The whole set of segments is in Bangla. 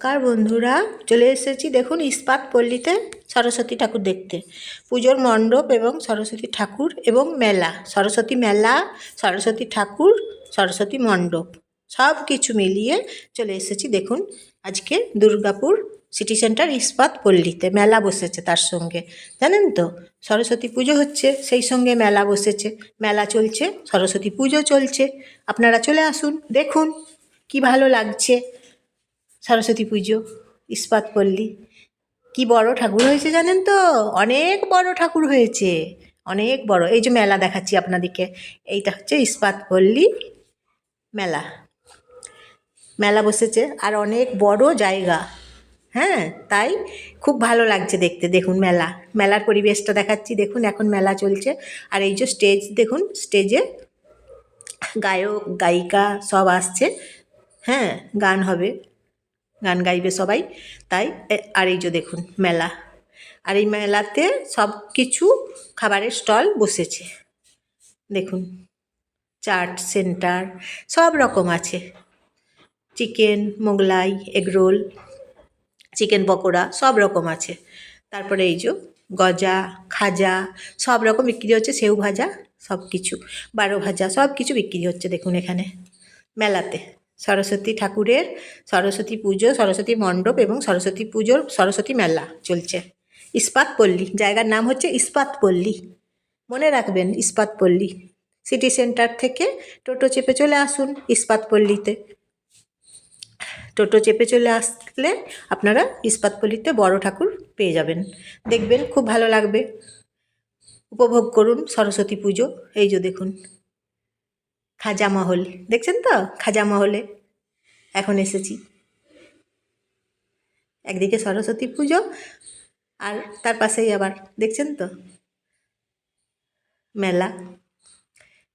কার বন্ধুরা, চলে এসেছি দেখুন ইস্পাত পল্লীতে সরস্বতী ঠাকুর দেখতে। পুজোর মণ্ডপ এবং সরস্বতী ঠাকুর এবং মেলা। সরস্বতী মেলা, সরস্বতী ঠাকুর, সরস্বতী মণ্ডপ সব কিছু মিলিয়ে চলে এসেছি দেখুন আজকে দুর্গাপুর সিটি সেন্টার ইস্পাত পল্লীতে। মেলা বসেছে তার সঙ্গে। জানেন তো, সরস্বতী পুজো হচ্ছে, সেই সঙ্গে মেলা বসেছে। মেলা চলছে, সরস্বতী পুজো চলছে। আপনারা চলে আসুন, দেখুন কি ভালো লাগছে। সরস্বতী পুজো, ইস্পাত পল্লী। কি বড় ঠাকুর হয়েছে জানেন তো? অনেক বড় ঠাকুর হয়েছে। অনেক বড়। এই যে মেলা দেখাচ্ছি আপনাদেরকে এইটা হচ্ছে ইস্পাত পল্লী মেলা। মেলা বসেছে। আর অনেক বড় জায়গা। হ্যাঁ তাই খুব ভালো লাগছে দেখতে। দেখুন মেলা। মেলার পরিবেশটা দেখাচ্ছি। দেখুন এখন মেলা চলছে। আর এই যে স্টেজ, দেখুন স্টেজে গায়ক, গায়িকা সব আসছে। হ্যাঁ গান হবে। গান গাইবে সবাই। তাই আর এই যে দেখুন, মেলা। আর এই মেলাতে সব কিছু খাবারের স্টল বসেছে। দেখুন, চাট সেন্টার, সব রকম আছে। Chicken, Mughlai egg roll chicken pakora, সব রকম আছে। তারপরে এই যে গজা, খাজা, সব রকম বিক্রি হচ্ছে, সেউ ভাজা, সব কিছু, বারো ভাজা, সব কিছু বিক্রি হচ্ছে, দেখুন এখানে, মেলাতে। সরস্বতী ঠাকুরের সরস্বতী পুজো, সরস্বতী মণ্ডপ এবং সরস্বতী পুজোর সরস্বতী মেলা চলছে। ইস্পাত পল্লী জায়গার নাম হচ্ছে ইস্পাত পল্লী মনে রাখবেন ইস্পাত পল্লী সিটি সেন্টার থেকে টোটো চেপে চলে আসুন ইস্পাত পল্লীতে টোটো চেপে চলে আসলে আপনারা ইস্পাতপল্লিতে বড় ঠাকুর পেয়ে যাবেন। দেখবেন খুব ভালো লাগবে। উপভোগ করুন সরস্বতী পুজো। এই যে দেখুন। খাজা মহল দেখছেন তো? খাজা মহলে এখন এসেছি। একদিকে সরস্বতী পুজো আর তার পাশেই আবার, দেখছেন তো? মেলা।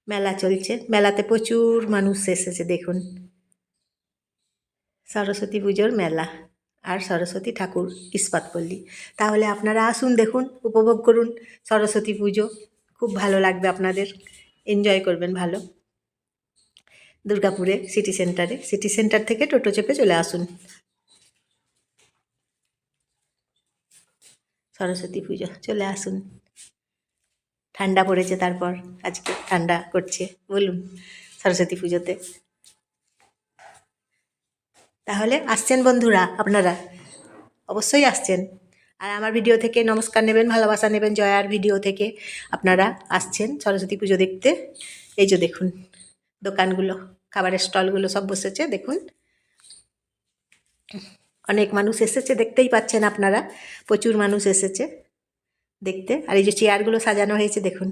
মেলা চলছে। মেলাতে প্রচুর মানুষ এসেছে, দেখুন। সরস্বতী পুজোর মেলা আর সরস্বতী ঠাকুর ইস্পাতপল্লী তাহলে আপনারা আসুন, দেখুন, উপভোগ করুন সরস্বতী পুজো। খুব ভালো লাগবে আপনাদের। এনজয় করবেন ভালো। দুর্গাপুরে সিটি সেন্টারে সিটি সেন্টার থেকে টোটো চেপে চলে আসুন। সরস্বতী পুজো, চলে আসুন। ঠান্ডা পড়েছে তারপর, আজকে ঠান্ডা করছে, বলুন সরস্বতী পুজোতে। তাহলে আসছেন বন্ধুরা, আপনারা। অবশ্যই আসছেন। আর আমার ভিডিও থেকে নমস্কার নেবেন, ভালোবাসা নেবেন, জয়ার ভিডিও থেকে। আপনারা আসছেন সরস্বতী পুজো দেখতে। এই যে দেখুন, দোকানগুলো। খাবারের স্টলগুলো সব বসেছে, দেখুন। অনেক মানুষ এসেছে, দেখতেই পাচ্ছেন আপনারা। প্রচুর মানুষ এসেছে দেখতে। আর এই যে চেয়ারগুলো সাজানো হয়েছে, দেখুন।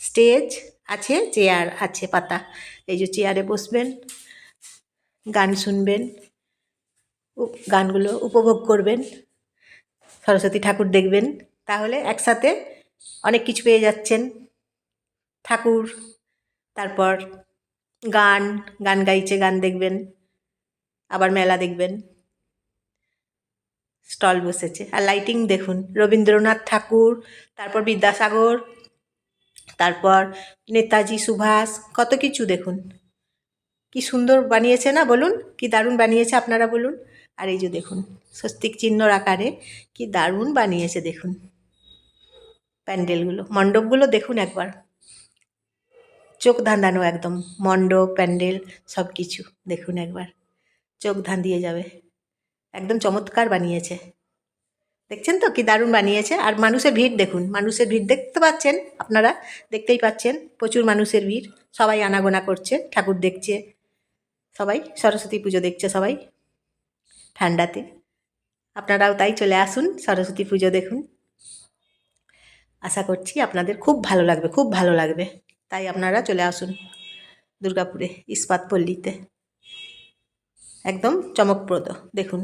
স্টেজ আছে, চেয়ার আছে, পাতা। এই যে চেয়ারে বসবেন, গান শুনবেন গানগুলো উপভোগ করবেন, সরস্বতী ঠাকুর দেখবেন। তাহলে একসাথে অনেক কিছু পেয়ে যাচ্ছেন ঠাকুর। তারপর গান গান গাইছে, গান দেখবেন। আবার মেলা দেখবেন। স্টল বসেছে। আর লাইটিং দেখুন। রবীন্দ্রনাথ ঠাকুর, তারপর বিদ্যাসাগর, তারপর নেতাজি, সুভাষ, কত কিছু দেখুন। কি সুন্দর বানিয়েছে না বলুন? কি দারুণ বানিয়েছে আপনারা বলুন। আর এই যে দেখুন, স্বস্তিক চিহ্নর আকারে কি দারুণ বানিয়েছে দেখুন। প্যান্ডেলগুলো, মণ্ডপগুলো দেখুন একবার। চোখ ধাঁধানো একদম। মণ্ডপ প্যান্ডেল সব কিছু দেখুন একবার। চোখ ধান দিয়ে যাবে। একদম চমৎকার বানিয়েছে। দেখছেন তো কি দারুণ বানিয়েছে? আর মানুষের ভিড় দেখুন। মানুষের ভিড় দেখতে পাচ্ছেন আপনারা? দেখতেই পাচ্ছেন। প্রচুর মানুষের ভিড়। সবাই আনাগোনা করছে, ঠাকুর দেখছে। সবাই সরস্বতী পুজো দেখছে সবাই ঠান্ডাতে। আপনারাও তাই চলে আসুন, সরস্বতী পুজো দেখুন। আশা করছি আপনাদের খুব ভালো লাগবে, খুব ভালো লাগবে। তাই আপনারা চলে আসুন দুর্গাপুরে ইস্পাত পল্লীতে। একদম চমকপ্রদ, দেখুন,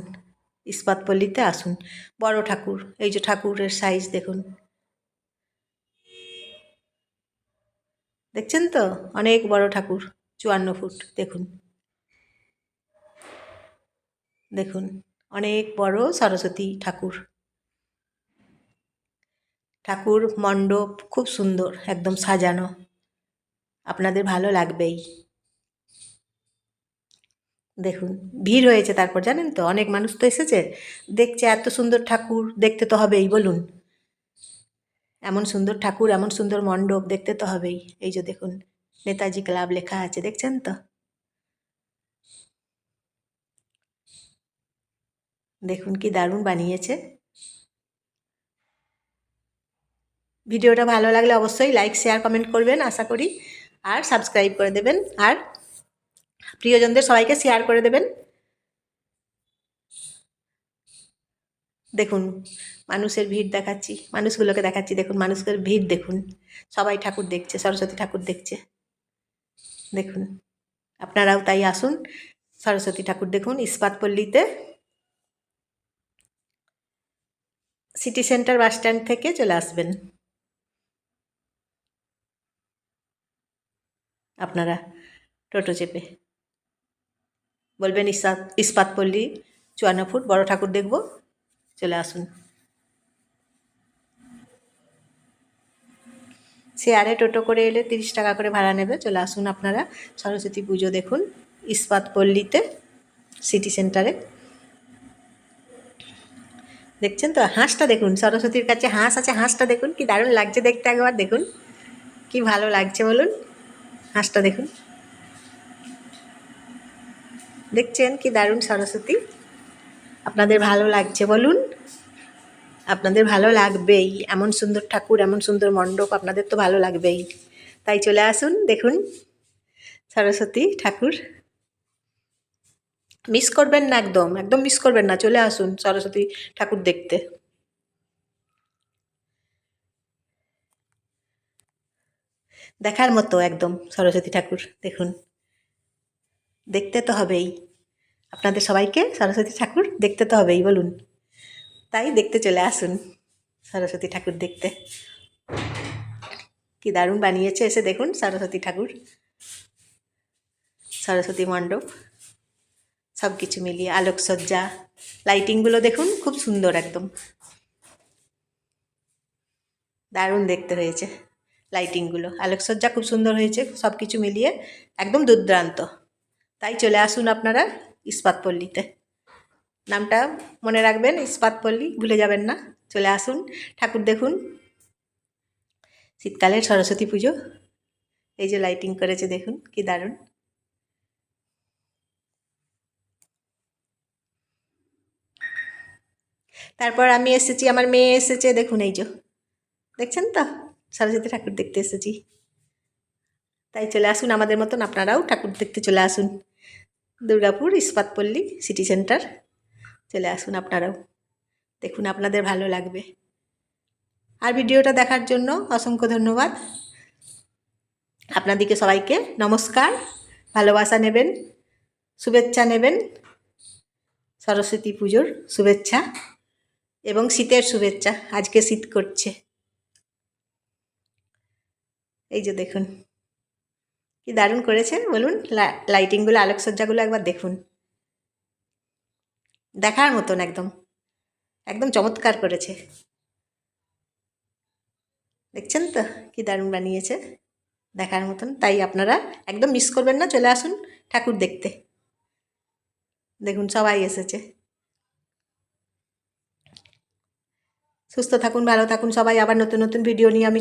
ইস্পাত পল্লীতে আসুন। বড় ঠাকুর, এই যে ঠাকুরের সাইজ দেখুন। দেখছেন তো? অনেক বড় ঠাকুর, চুয়ান্ন ফুট, দেখুন। দেখুন, অনেক বড় সরস্বতী ঠাকুর। ঠাকুর মণ্ডপ খুব সুন্দর, একদম সাজানো। আপনাদের ভালো লাগবেই। দেখুন, ভিড় হয়েছে তারপর, জানেন তো? অনেক মানুষ তো এসেছে। দেখছে এত সুন্দর ঠাকুর, দেখতে তো হবেই, বলুন। এমন সুন্দর ঠাকুর, এমন সুন্দর মণ্ডপ, দেখতে তো হবেই। এই যে দেখুন, নেতাজি ক্লাব লেখা আছে, দেখছেন তো? দেখুন কি দারুণ বানিয়েছে। ভিডিওটা ভালো লাগলে অবশ্যই লাইক, শেয়ার, কমেন্ট করবেন, আশা করি। আর সাবস্ক্রাইব করে দেবেন। আর প্রিয়জনদের সবাইকে শেয়ার করে দেবেন। দেখুন, মানুষের ভিড় দেখাচ্ছি, মানুষগুলোকে দেখাচ্ছি। দেখুন, মানুষের ভিড় দেখুন। সবাই ঠাকুর দেখছে, সরস্বতী ঠাকুর দেখছে। দেখুন, আপনারাও তাই আসুন, সরস্বতী ঠাকুর দেখুন, ইস্পাতপল্লীতে। সিটি সেন্টার বাস স্ট্যান্ড থেকে চলে আসবেন। আপনারা। টোটো চেপে। বলবেন ইস্পাত ইস্পাতপল্লী চুয়ান্ন ফুট, বড় ঠাকুর দেখব। চলে আসুন। শেয়ারে টোটো করে এলে তিরিশ টাকা করে ভাড়া নেবে। চলে আসুন আপনারা। সরস্বতী পুজো দেখুন। ইস্পাতপল্লীতে সিটি সেন্টারে। দেখছেন তো? হাঁসটা দেখুন। সরস্বতীর কাছে হাঁস আছে। হাঁসটা দেখুন। কি দারুণ লাগছে দেখতে একবার। দেখুন। কি ভালো লাগছে বলুন। হাঁসটা দেখুন। দেখছেন কি দারুণ সরস্বতী? আপনাদের ভালো লাগছে বলুন? আপনাদের ভালো লাগবেই। এমন সুন্দর ঠাকুর, এমন সুন্দর মণ্ডপ, আপনাদের তো ভালো লাগবেই। তাই চলে আসুন, দেখুন। সরস্বতী ঠাকুর। মিস করবেন না একদম একদম মিস করবেন না। চলে আসুন সরস্বতী ঠাকুর দেখতে। দেখার মতো একদম সরস্বতী ঠাকুর, দেখুন। দেখতে তো হবেই। আপনাদের সবাইকে সরস্বতী ঠাকুর দেখতে তো হবেই, বলুন। তাই দেখতে চলে আসুন সরস্বতী ঠাকুর দেখতে। কি দারুণ বানিয়েছে এসে দেখুন সরস্বতী ঠাকুর। সরস্বতী মণ্ডপ সব কিছু মিলিয়ে আলোকসজ্জা, লাইটিংগুলো দেখুন, খুব সুন্দর একদম। দারুণ দেখতে হয়েছে। লাইটিংগুলো আলোকসজ্জা খুব সুন্দর হয়েছে সব কিছু মিলিয়ে একদম দুর্দান্ত। তাই চলে আসুন আপনারা ইস্পাতপল্লীতে। নামটা মনে রাখবেন, ইস্পাতপল্লী, ভুলে যাবেন না। চলে আসুন, ঠাকুর দেখুন। শীতকালের সরস্বতী পুজো। এই যে লাইটিং করেছে, দেখুন, কি দারুণ। তারপর আমি এসেছি, আমার মেয়ে এসেছে, দেখুন এই যে। দেখছেন তো? সরস্বতী ঠাকুর দেখতে এসেছি। তাই চলে আসুন আমাদের মতন, আপনারাও ঠাকুর দেখতে চলে আসুন। দুর্গাপুর ইস্পাতপল্লী সিটি সেন্টার, চলে আসুন আপনারাও। দেখুন আপনাদের ভালো লাগবে। আর ভিডিওটা দেখার জন্য অসংখ্য ধন্যবাদ। আপনাদেরকে সবাইকে নমস্কার, ভালোবাসা নেবেন, শুভেচ্ছা নেবেন, সরস্বতী পুজোর শুভেচ্ছা এবং শীতের শুভেচ্ছা। আজকে শীত করছে। এই যে দেখুন। কি দারুণ করেছেন, বলুন। লাইটিংগুলো আলোকসজ্জাগুলো একবার দেখুন। দেখার মতন একদম। একদম চমৎকার করেছে। দেখছেন তো? কি দারুণ বানিয়েছে। দেখার মতন। তাই আপনারা একদম মিস করবেন না, চলে আসুন ঠাকুর দেখতে। দেখুন, সবাই এসেছে। সুস্থ থাকুন, ভালো থাকুন, সবাই আবার নতুন নতুন ভিডিও নিয়ে আমি